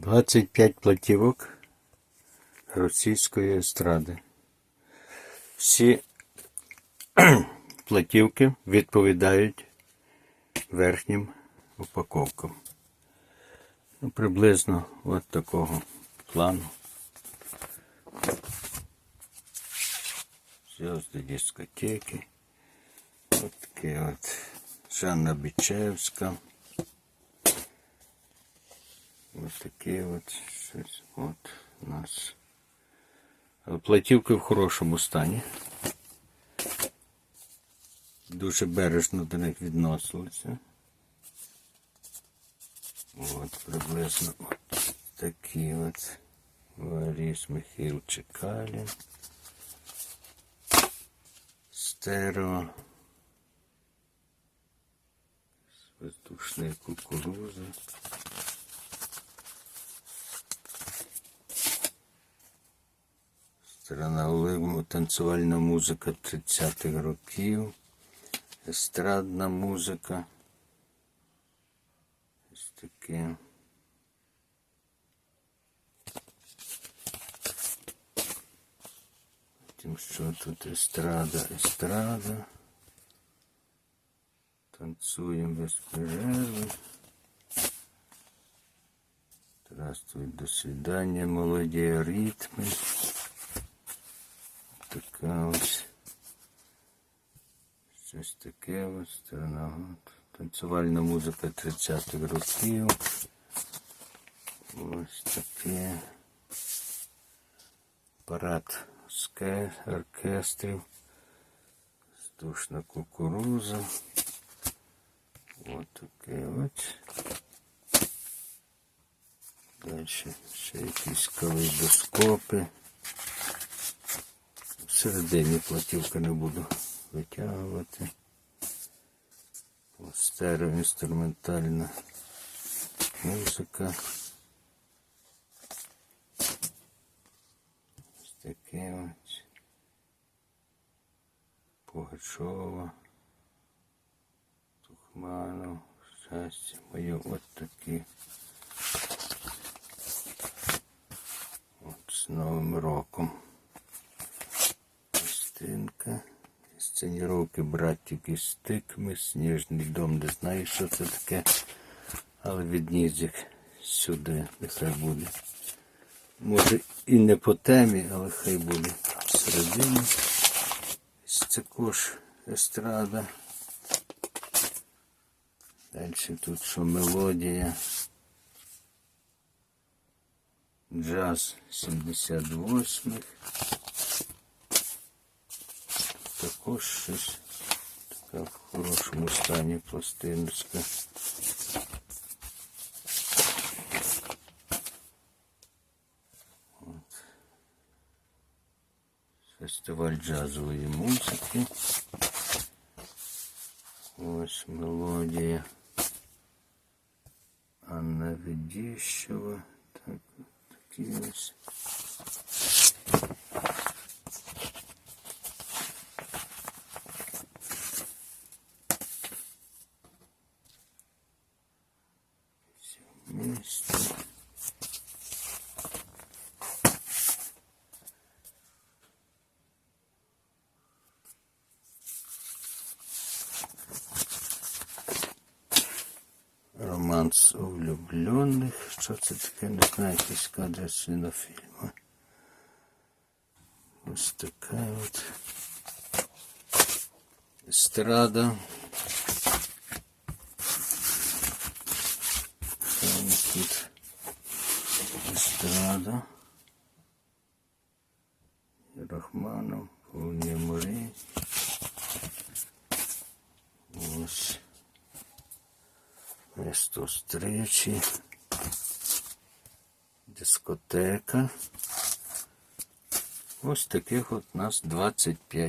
25 платівок російської естради. Всі платівки відповідають верхнім упаковкам. Ну, приблизно от такого плану. Зв'язки дискотеки. От таке от Жанна Бичевська. Ось таке от щось от у нас. Платівки в хорошому стані. Дуже бережно до них відносилися. От приблизно от такі от Ларіс Михайло Чекалін. Стерео. Воздушная кукуруза. Сторона Олегу, танцювальна музика 30-х років, естрадна музика. Ось таке. Тим, що тут естрада, естрада. Танцуем без перервы. Здравствуй, до свидания, молодые ритмы. Така ось. Щось таке ось сторона. От. Танцювальна музика 30-х років. Ось таке. Парад оркестрів. Здушна кукуруза. Ось таке от. Далі ще якісь калейдоскопи. Всередині платівка не буду витягувати. Стереоінструментальна музика. Ось таке ось. Пугачова. Тухманов. Щастя моє от такі. От з Новим роком. Стинка. Сценіровки братик із стикми, сніжний дом, не знаю, що це таке, але відніс їх сюди, нехай буде. Може і не по темі, але хай буде. Всередині Ось також естрада. Далі тут що мелодія. Джаз 78-х. Також щось така в хорошому стані пластиночка. От. Фестиваль джазової музики. Ось мелодія. Анна Ведіщева. Так, такі ось. Романс влюблених. Що це таке? Не знаю, якісь кадри з фільму. Ось така от естрада. Там тут естрада. Рахманов, повні морі. Ось. Місто встречі. Дискотека. Ось таких от нас 25